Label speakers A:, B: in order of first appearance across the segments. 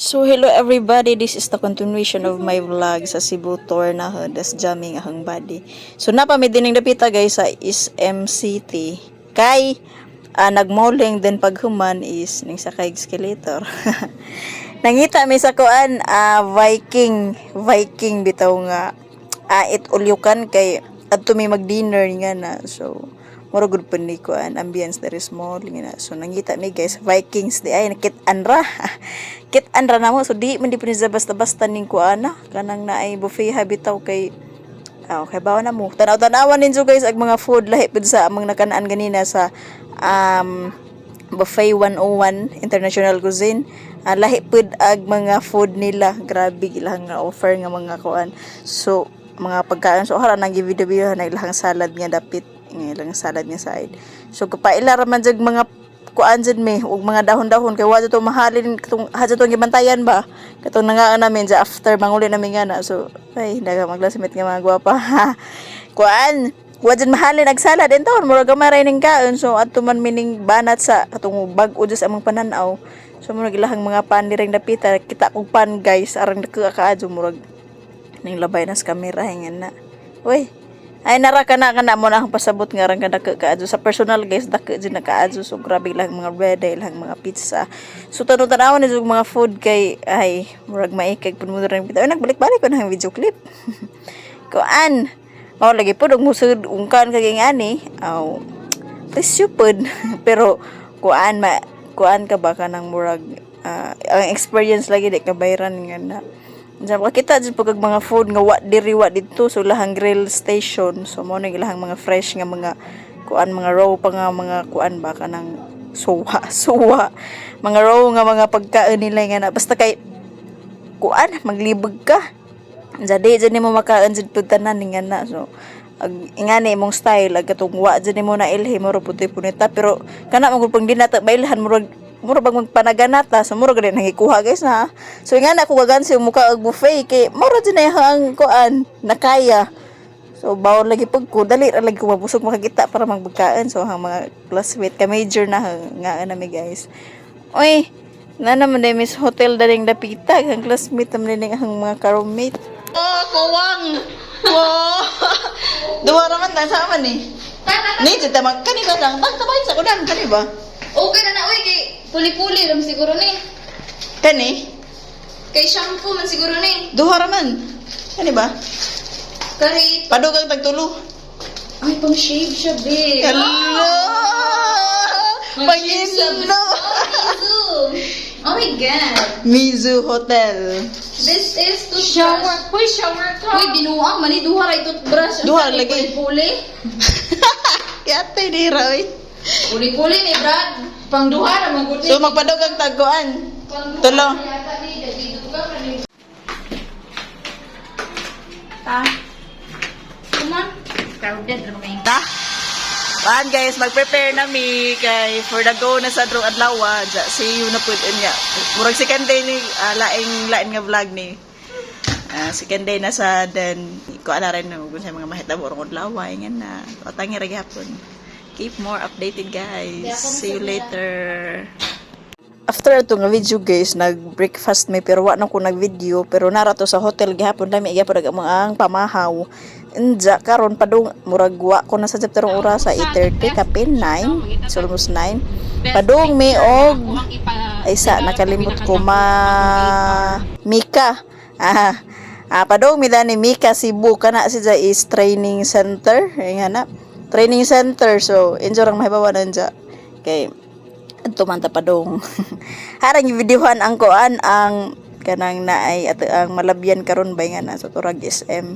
A: So hello everybody, this is the continuation of my vlog sa Cebu tour na ho, das jamming ahang body. So napa may dining dapita guys sa SM City. Kay ah, nagmoling then paghuman is ning sa kay escalator. Nangita mi sa kuan ah, Viking, Viking bitaw nga ah, it ulyukan kay adto may mag-dinner nga na. So Mura gud pun ni kuan ambience is small nga. So nangita mi guys Vikings di ay nakit anra. kit anra na mo so di man di pud sa basta-basta ning kuan na kanang naay buffet habitaw kay Ah, okay, bawa na mo. Tanaw-tanawan ninyo guys ag mga food lahi pud sa among nakanaan ganina sa um, Buffet 101 International Cuisine. Ah, lahi pud ag mga food nila. Grabe ilang nga offer nga mga kuan. So, mga pagkain so hara nang video na ilang salad nga dapit nga ilang salad nga side. So kapaila ra man jag mga kuan jud me ug mga dahon-dahon kay wa to mahalin katong hadto tong gibantayan ba? Katong nangaa namin sa after manguli namin nga na. So ay daga maglasimit nga mga gwapa. Kuan wa jud mahalin ag salad. Ento mura gamaray ning kaon. So adto man mining banat sa katong bag-o jud among pananaw. So murag ilahang mga pan direng dapita. Kita kog pan guys arang dako kaadto murag ning labay nas kamera hingan na. Uy, ay nara ka na ka na mo na ang pasabot nga rang kadako kaadto sa personal guys dako din na so grabe lang mga bread lang mga pizza. So tanong tanawon ni mga food kay ay murag maikag pud mo rin bitaw nagbalik-balik ko na ang video clip. Kuan mao lagi pud og musud ungkan kay ngani aw presyo pud pero kuan ma kuan ka ba kanang murag ah, ang experience lagi di ka bayran nga na Diyan kita dyan pag mga food nga wa diri wa dito so lahang grill station. So mo nang ilahang mga fresh nga mga kuan mga raw pa nga mga kuan ba kanang suwa suwa. Mga raw nga mga pagkain nila nga na basta kay kuan maglibog ka. Jadi dyan mo makaon dyan po tanan nga na. So ag ingani imong style ag katong wa mo na ilhi mo ro puti punita pero kana mo pag dinata mailhan mo mura bang magpanaganata so mura gani nangikuha guys na so nga na ako gagansi yung mukha og buffet kay mura din na ang kuan nakaya. So bawal lagi pag ko dali ra lagi ko mabusog makakita para magbagkaan so ang mga classmate ka major na nga na mi guys. Oy na naman dahil miss hotel daling dapita ang classmate naman din ang mga ka-roommate. Oh kuwang. Wow duwa raman ta sama ni ni jud ta magkani ka lang. Tagtabay sa kunan kani ba?
B: Okay na na, uy, kay puli-puli ram siguro ni.
A: kani
B: Kay shampoo man siguro ni.
A: Duha raman. Ano ba?
B: Kay,
A: Padugang tagtulo.
B: ay, pang shave siya, babe.
A: Hello!
B: Sa
A: Pangino!
B: Oh, oh my God.
A: Mizu Hotel.
B: This is to
C: Shower, uy, shower ka.
B: Uy, binuang, mani, duha ray toothbrush.
A: Duha lagi.
B: Puli-puli.
A: Kaya tayo ni Roy.
B: Puli-puli ni Brad.
C: Pangduha naman ko.
A: So magpadugang taguan. Tulo.
C: Ta.
B: On. Crowded naman.
A: Ta. Kaan guys, mag-prepare na mi kay for the go na sa drong adlaw. ah. Ja, see you na pud niya. Murag second day ni ah, laing lain nga vlog ni. Ah, second day na sa then ko ala rin no kung sa mga mahitabo rong adlaw ay nga na. Otangi ra gyapon. Keep more updated guys. See you later. After ato nga video guys, nag-breakfast may pero wa na ko nag-video pero nara to sa hotel gihapon dami gyapon mga ang pamahaw. Inja karon padung murag wa ko na sa chapter oras sa 8:30 kapin 9, it's almost 9. Padung may og ay sa nakalimot ko ma Mika. Ah, ah padung mi dani Mika Cebu kana siya is training center. Ay na. Training center so enjoy rang mahibawa nanja. Kay adto man ta padung. Harang i-videohan ang kuan ang kanang naay at ang malabyan karon bay nga na sa turag SM.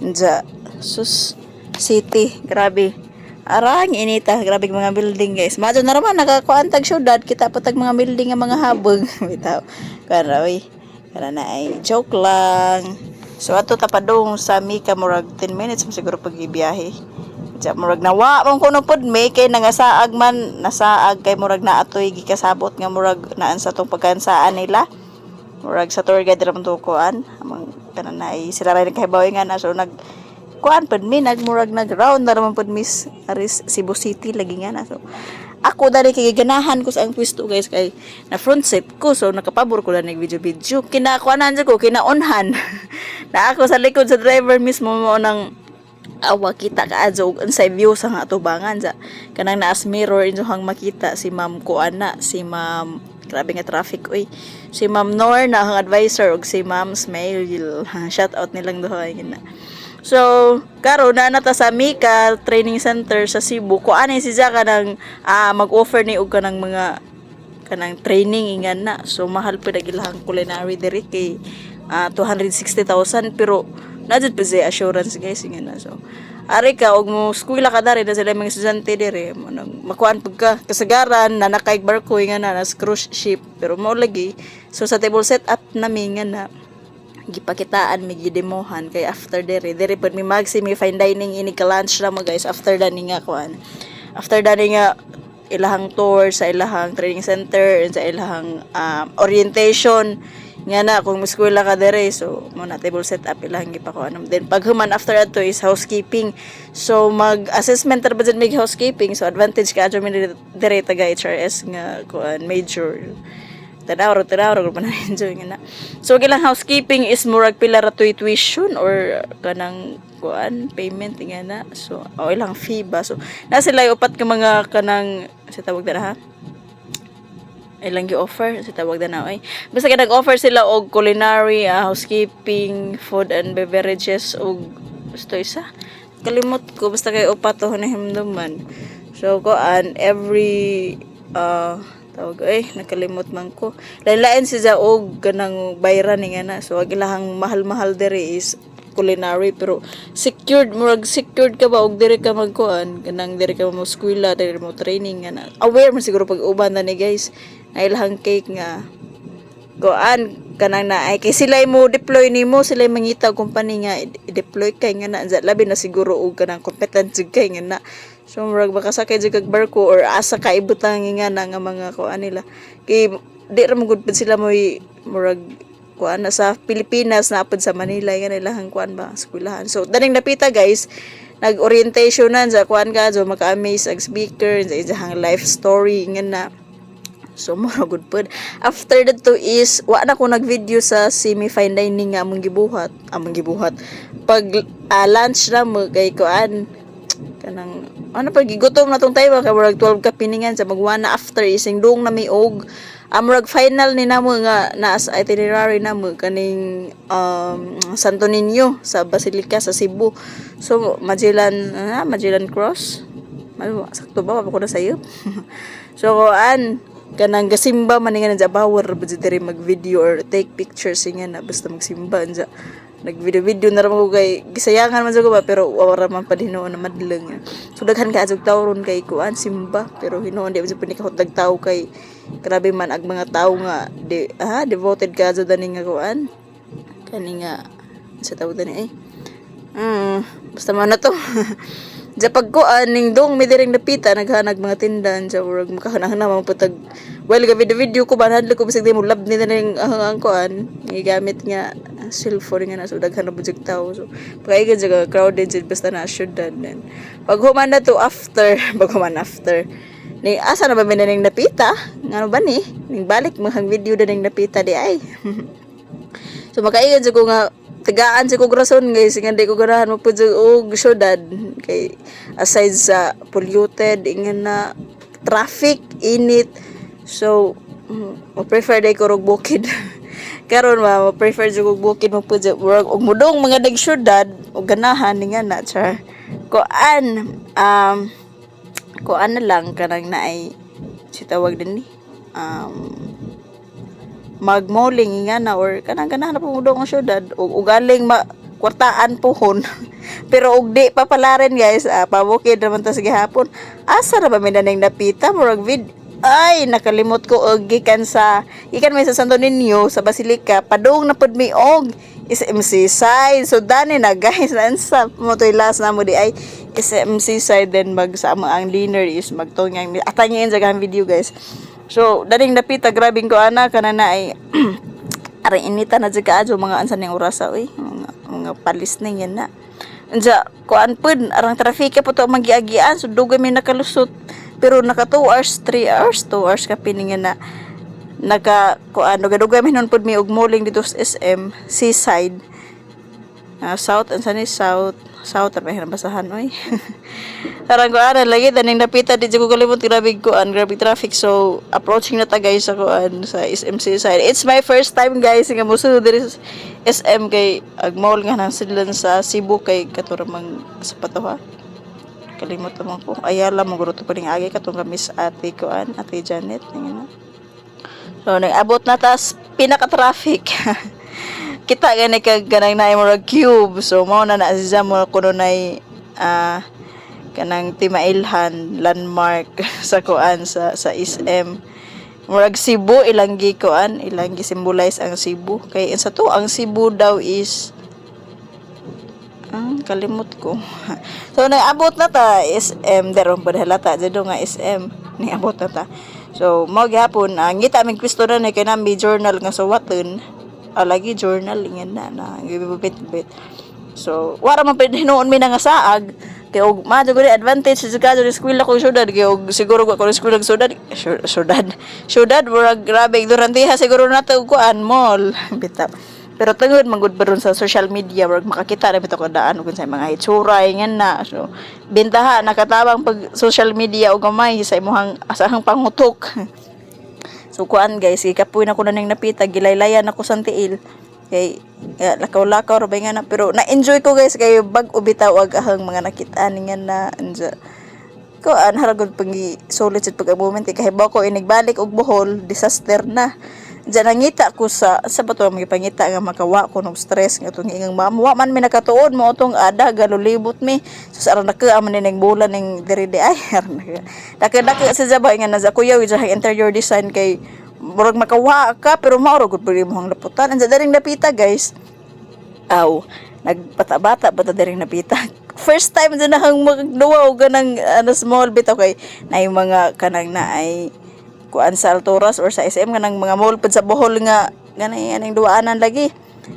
A: Nja sus city grabe. Arang inita grabe mga building guys. Madyo na raman nakakuan tag syudad kita pa tag mga building nga mga habog bitaw. Kana. Kana na ay joke lang. So ato ta padung sa Mika murag 10 minutes siguro pag ibiyahe. Diya murag nawa mong kuno pod may kay nangasaag man nasaag kay murag na atoy gikasabot nga murag naan sa tong pagkansaan nila. Murag sa tour guide ramon to kuan amang na ay sila ray nagkahibaw nga na so nag kuan pod mi nagmurag nag round na ramon pod miss aris Cebu City lagi nga na so. Ako dali kay ganahan ko sa ang pwesto guys kay na front seat ko so nakapabor ko lang nag video video kinakuanan ko kinaonhan na ako sa likod sa driver mismo mo nang awa kita ka adso unsay view sa nga atubangan sa kanang naas mirror inyo hang makita si ma'am ko ana si ma'am grabe nga traffic oy si ma'am Nor na ang advisor og si ma'am Smail shout out nilang duha na So, karon na nata sa Mika Training Center sa Cebu. Ko ani si Zaka nang ah, mag-offer ni og kanang mga kanang training ingan na. So mahal pa dagilahang culinary diri kay ah, 260,000 pero nadjud pa siya assurance guys ingan na. So ari ka og mo eskwela ka dari na sila mga estudyante diri mo nang makuan pagka kasagaran na nakaig barko ingan na nas cruise ship. Pero mo lagi so sa table set up nami nga na gipakitaan mi gidemohan kay after dere dere pud mi magsi mi fine dining ini ka lunch ra mo guys. After dani nga kuan. After dani nga ilahang tour sa ilahang training center and sa ilahang um, orientation nga na kung muskwela ka dere so mo na table set up ilahang gipakuan then pag human after ato is housekeeping. So mag assessment ra ba dyan mig housekeeping. So advantage ka adyo mi dere taga HRS nga kuan major. Tanaw tanaw ko pa na enjoy nga na. So kilang housekeeping is murag pila ra tuition or kanang kuan payment nga na. So o ilang fee ba? So na sila upat ka mga kanang sa tawag na ha ilang gi-offer sa tawag na na ay basta ka nag-offer sila og culinary ah, housekeeping food and beverages og gusto isa. Kalimot ko basta kay upat to na himduman so kuan every uh, tawag ay nakalimot man ko. Lain-lain siya og kanang bayran nga na. So agilahang mahal-mahal dere is culinary pero secured murag secured ka ba og dire ka magkuan? Kanang dire ka mo eskwela dire mo training nga na. Aware man siguro pag uban na ni guys ay lahang cake nga. Kuan kanang na ay kay sila mo deploy nimo sila mangita company nga i-deploy kay nga na. Labi na siguro og kanang competent kay nga na. So murag baka sakay jud kag barko or asa ka ibutang nga na nga mga kuan nila. Kay di ra mo gud sila mo murag kuan na sa Pilipinas na sa Manila nga nilang kuan ba eskwelahan. So daning napita guys nag orientationan sa kuan ka so maka-amaze ag speaker sa ijahang life story nga na So, mura good pod. After that to is, wa na ko nag-video sa semi-fine dining nga among gibuhat. Among gibuhat. Pag ah, lunch na mo, kay koan, kanang, ano pag gigutom na tong tayo, kay murag 12 ka piningan sa magwa na after ising doong na may og. Amurag final ni namo nga na sa itinerary namo kaning um, Santo Niño sa Basilica sa Cebu. So Magellan ah, Magellan Cross. Ano, sakto ba ko na sayo? so kuan kanang gasimba man nga sa bawar ba diri mag video or take pictures nga na basta magsimba nja nag video video na ramang ko kay gisayangan man ko ba pero wala man pa hinoon na madlang so daghan ka asog tawron kay kuan simba pero hinoon di man pinikahot dag tao kay grabe man ag mga tao nga di ah devoted ka sa dani nga kuan. Kani nga sa tawag dani eh. Mm, basta man na to Sa pagkuan ning dong mi diring napita naghanag mga tindan sa urag. Makahanang na mga putag well gabi the video ko banad ko bisag di mo lab ni ning ang ang kuan. Gigamit nga cellphone nga na so daghan na bujig tao. So pagaigan sa crowded jud basta na syudad then pag human na to after pag human after. Ni asa na ba na ning napita? Ngano ba ni? Ning balik mahang video na ning napita di ay. So makaigan sa ko nga tagaan kong rason guys. Nga di ko ganahan mo pud og syudad. Kay aside sa polluted ingan na traffic init. So mm, mo prefer day ko og bukid. Karon ma mo prefer jud og bukid mo pud work. Og mudong mga dag syudad og ganahan nga na char koan um koan na lang kanang naay si tawag din ni um magmoling nga na or kanang kanang na pumudong ang syudad. Ug ugaling ma kwartaan pohon pero ug di pa pala rin guys. Ah, pabukid naman ta sa gihapon. Asa na ba mi naning napita? Murag vid ay nakalimot ko og gikan sa gikan may sa Santo Niño sa Basilica padung na pud mi og SMC side. So dani na guys. Nansa mo to last na mo di ay SMC side. Then mag sa amo ang dinner is magtungyang atangin sa video guys So, daling napita, grabing ko ana, kana na ay, aray inita na dyan kaadyo, mga ansan yung orasa, uy, mga, mga palis na yan na. Anja, kuan pud, arang trafika po to magiagian, so dugay may nakalusot. Pero naka 2 hours, 3 hours, 2 hours ka piningan na naka kuan dugay mi nun pud mi og moling dito sa SM seaside. Ah, south and sunny south south ra ba basahan oy. Karang ko ana lagi daning napita di ko kalimot grabe kuan grabe traffic so approaching na ta guys sa kuan sa SM seaside. It's my first time guys nga muso diri SM kay ag mall nga nang sidlan sa Cebu kay katuramang sa patoha kalimot naman ko. Ayala, maguro to pa rin agi katong kamis ate ko an, ate Janet. Ngayon na. So, nag-abot na tas pinaka-traffic. Kita gani kag ganang na mo cube. So, mao na na siya mo kuno nay ah kanang timailhan landmark sa kuan sa sa SM. Murag Cebu ilang gi kuan, ilang gi symbolize ang Cebu. Kay sa to ang Cebu daw is Ah, kalimot ko. so, naabot na ta SM. Daron pa halata. Dito nga SM. Naabot na ta. So, mo gihapon, ang ngita aming kwisto na kay nami journal nga suwaton. Ah, lagi journal ingin na na gibibit-bit. So, wala man pwede noon mi nga saag. Kay og madyo gud advantage sa kaso ni eskwela ko syudad kay og siguro ko eskwela ko syudad Sy- syudad syudad murag grabe durante ha siguro nato kuan mall bitap. Pero tungod manggod ba ron sa social media wag makakita na bitaw ko daan ug sa mga hitsura ingan na. So bintaha nakatabang pag social media og gamay sa imong asahang pangutok. so kuan guys, ikapoy na ko na ning napita gilaylayan ako sa tiil. Kay ya, lakaw-lakaw ra nga na pero na-enjoy ko guys kay bag ubitaw ag ahang mga nakita ningan na anja ko an haragod pag solid sa pag moment kay kahibaw ko inigbalik og Bohol disaster na Diyan nangita ko sa sa bato mga pangita nga makawa ko ng stress nga itong ingang mama. Wa man mi nakatuod mo itong ada galulibot mi. So sa aron naka man ning bulan ning diri di ay. Daka daka sa jabay nga naza kuya wi interior design kay murag makawa ka pero mauro gud pud mo ang laputan. Ansa daring napita guys. Aw, nagpata-bata bata daring napita. First time din nahang magduwa og ganang ano small bitaw kay na yung mga kanang na ay kuan sa Alturas or sa SM kanang mga mall pud sa Bohol nga ganay aning duaanan lagi.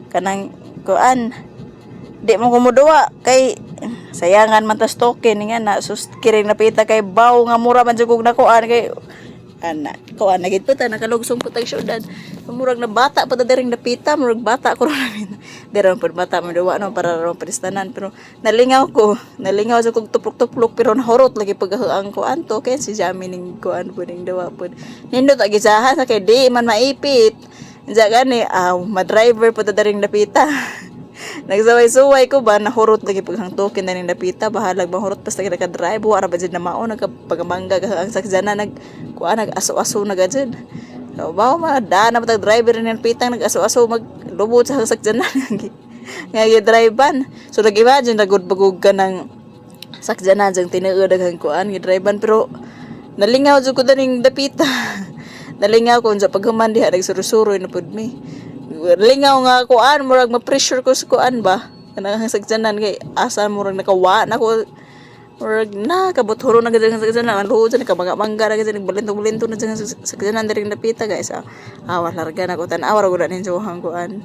A: Kanang kuan di mo kumuduwa. Kay sayangan man tas token nga na sus kiring napita kay baw nga mura man jud kog nakuan kay ana. Kuan na gid puta nakalugsong ko tag syudad. Murag na bata pa ta diring napita murag bata ko ron. Diron pud bata mo duwa no para ron padistanan pero nalingaw ko nalingaw sa kog tuplok-tuplok pero nahurot lagi pag ang kuan to kay si Jami ning kuan pud ning duwa pud nindot agi sa kay di man maipit. Diya gani, ah, ma-driver po ta daring napita. Nagsaway-suway ko ba, nahurot lagi paghang token na ning napita, bahalag mahurot pas lagi naka-drive, wala ba dyan na mao, nagpagamangga ang sakjana, nag, kuha, nag-aso-aso na ka dyan. So, bao ma, daan na matag driver rin ng pitang, nag-aso-aso, maglubot sa sakjana, nga drivean. So, nag-imagine, nagudbagog ka ng sakjana, dyan. Tinuudaghang kuan, gidrivean, pero, nalingaw dyan ko daning napita. nalingaw ko sa paghuman diha nagsurusuroy na pud mi lingaw nga kuan murag ma-pressure ko sa kuan ba? Kanang sagdanan kay asa murag nakawa na ko. Murag na kabot huro na gadang sagdanan ang luhod sa nakabaga mangga na gadang bulento na sa sagdanan diri napita guys ah. Awa larga na ko tan-aw ra gud suhang kuan.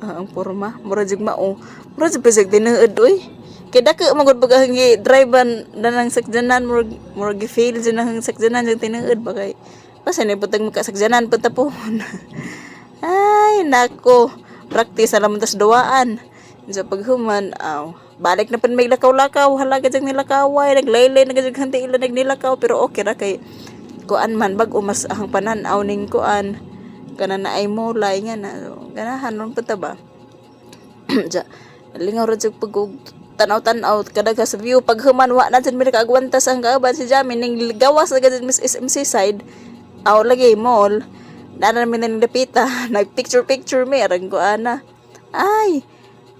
A: Ah, ang porma. Murag jig mao. Murag jig pisag tinuod oy kay daka magud bagahang drivean danang sagdanan murag murag gi-fail jud nang sagdanan jig tinuod ba kay? Basta ni putang makasagdanan po. tapon. Ay, nako. Practice alam tas duwaan. Sa paghuman, aw. Balik na pan may lakaw-lakaw. Halaga dyan nilakaway. Naglaylay na gajag hanti ila nagnilakaw. Pero okay ra kay kuan man bag umas ahang pananaw ning kuan. Kana na ay mulay nga na. Ganahan nun pa ba? Diya, lingaw ra jud pag tanaw-tanaw kada ka sa view pag human wa na jud mi nakagwantas ang kaaban si Jamin ning gawas na gajud Miss SMC side aw lagi mall dana mi nang dapita nag picture picture mi arang ko ana ay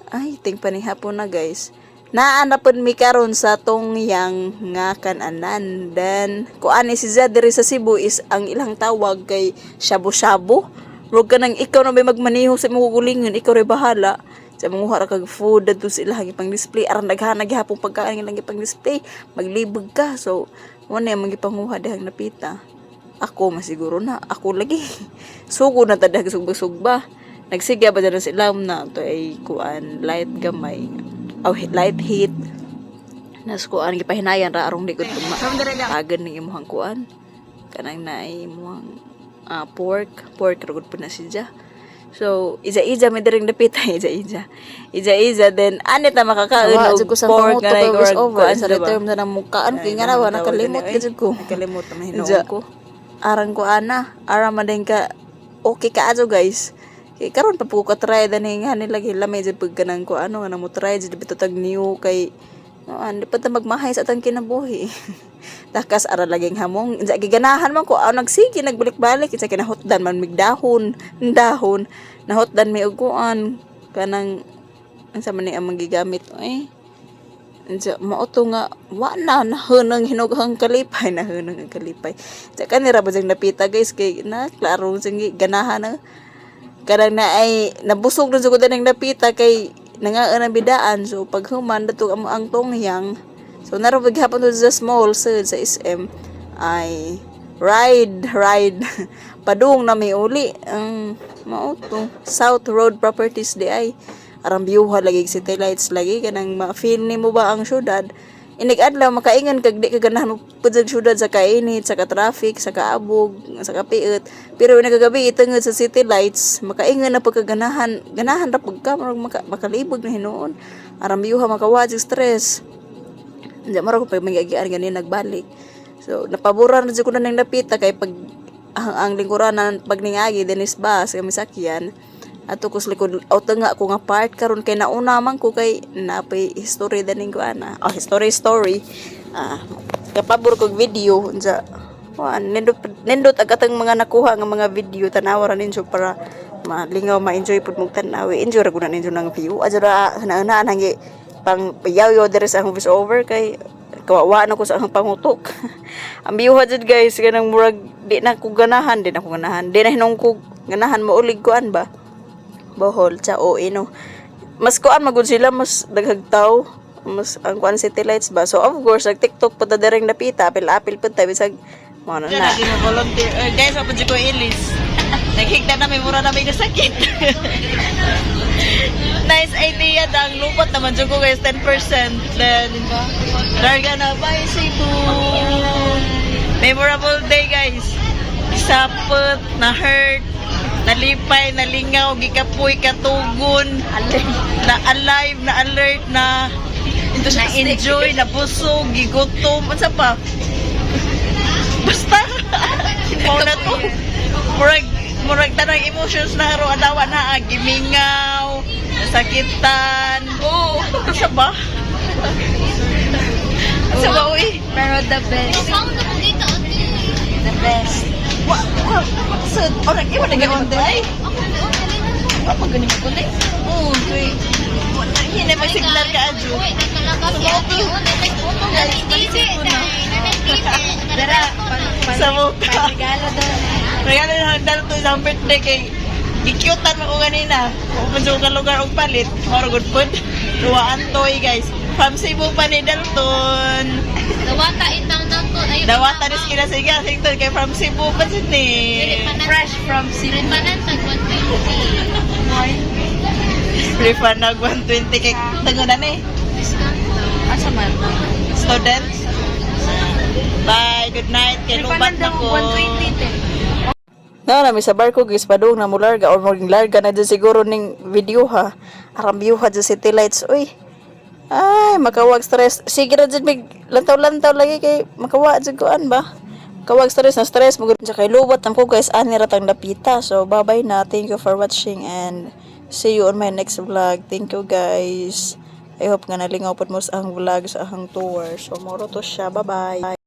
A: ay ting pa ni hapon na guys naana pud mi karon sa tong yang nga kananan then ko ani si Zed diri sa Cebu is ang ilang tawag kay shabu-shabu Huwag ka nang ikaw na may magmaniho sa mga gulingon, ikaw rin bahala. Sa mga hara kag food, dito sila hagi pang display. Aran naghanag gihapon pagkain lang pang display. Maglibog ka. So, wala yung mga panguha dahang napita. Ako, masiguro na. Ako lagi. Sugo na tadag sugba-sugba. Nagsigya ba dyan sila na to ay kuan light gamay. Oh, light heat. Nas kuan gipahinayan ra arong likod tuma. Tagan ning imong kuan. Kanang na imong ah, pork, pork ra gud po na siya. So, iza-iza may diring dapit iza-iza. Iza-iza then anit na makakaon
D: Wa,
A: og
D: jud ko sa
A: pork
D: ko was
A: or
D: over.
A: kuan
D: Sa
A: diba?
D: return na ng mukhaan. Kaya nga nawa, nakalimot ka dyan ko.
A: Nakalimot na mahinoon
D: Dya.
A: ko. Arang ko ana, ara man din ka okay ka ajo guys. Kay karon pa po ka try dani nga nila lamay jud pag kanang ko ano nga mo try jud bito tag new kay no an pa ta magmahay sa atang kinabuhi. Takas ara laging hamong insa giganahan man ko aw nagsige nagbalik-balik isa kinahutdan man mig dahon, nahutdan mi og kuan kanang unsa man ni amang gigamit oy. Diya, mauto nga, wa na, nahunang hinughang kalipay, nahunang ang kalipay. Diya, kanira ba napita, guys, kay, na, klaro, sige, ganahan na. Karang na ay, nabusog na sa ng napita, kay, nangaan ang bidaan. So, pag human, dato ang, ang tongyang. So, narabag hapon sa small, sa, sa SM, ay, ride, ride. Padung na may uli. Ang, mauto, South Road Properties di ay arang biyuha lagi city lights lagi kanang ma-feel nimo ba ang syudad. Inig adlaw makaingan kag di ka ganahan mo pud syudad sa kainit sa ka-traffic sa kaabog sa kapiit. Pero nagagabi itungod sa city lights makaingan na pagkaganahan ganahan ra pag ka murag maka, makalibog na hinuon. Arang biyuha makawaj og stress. Mara ko pag magiagian ganin nagbalik. So napaboran na ko na nang napita kay pag ang, ang lingkuranan pag ningagi dinis bus kami sakyan ato kus likod auto nga ako nga part karon kay nauna man ko kay napay history daning ko ana. Oh history story. Ah kapabor kog video unsa. Wa nindot nindot agatang mga nakuha nga mga video tanawa ra ninyo para malingaw ma-enjoy pud mong tanawi. Enjoy ra gud ninyo ng view. Adra na hangi pang payaw dire sa akong voice over kay kawawa na ko sa akong pangutok. Ang biyuha jud guys kanang murag di na ko ganahan di na ko ganahan. Di na hinong ko ganahan maulig kuan ba bohol cha o ino. Mas kuan magud sila mas daghag taw mas ang kuan city lights ba? So of course nag TikTok ta direng napita apil apil pud ta bisag mo na na. mo volunteer uh, guys apa ko ilis naghigda na may mura na may sakit nice idea dang lupot naman jud ko guys 10% then larga na bye Cebu memorable day guys. Sapot na hurt nalipay, nalingaw, gikapoy, katugon, na alive, na alert, na na enjoy, na busog, gigutom, ano pa? Basta, mo na to. Murag, murag tanang emotions na haro, adawa na, ah, gimingaw, nasakitan, oh, ano ba? Ano ba, uy?
D: Pero the best. The best.
A: Wa, wa, maksud, orang iwan na ganun day. Apa gani mo kunay? Oo, tuy. Hina may signal ka adyo.
D: Dara, pan, pan,
A: Sa mukha.
D: regalo doon.
A: Regalo na hagdan to isang birthday kay gikyutan mo ko ganina. Kung sa ka lugar og palit, maro good food. Luwaan toy guys. From Cebu pa ni Dalton.
B: Dawata itang dako. Ayun.
A: Dawata ni sila sa iga. Sington kay from Cebu pa sin ni.
B: Fresh from Cebu. Panantag 120.
A: Refund nag 120 kay tangunan eh.
D: Asa man?
A: Students. Bye, good night. Kay lubat na ko.
D: 120 te.
A: Na nami sa barko guys padung na mo larga or maging larga na dyan siguro ning video ha. Aram view ha dyan city lights. Uy. Ay, makawag stress. Sige ra dyan mig lantaw-lantaw lagi kay makawa dyan kuan ba. Kawag stress na stress mo dyan kay lubat ko guys ani ra tang napita. So bye bye na. Thank you for watching and see you on my next vlog. Thank you guys. I hope nga nalingaw pod mo sa ang vlog sa ahang tour. So moro to siya. Bye bye.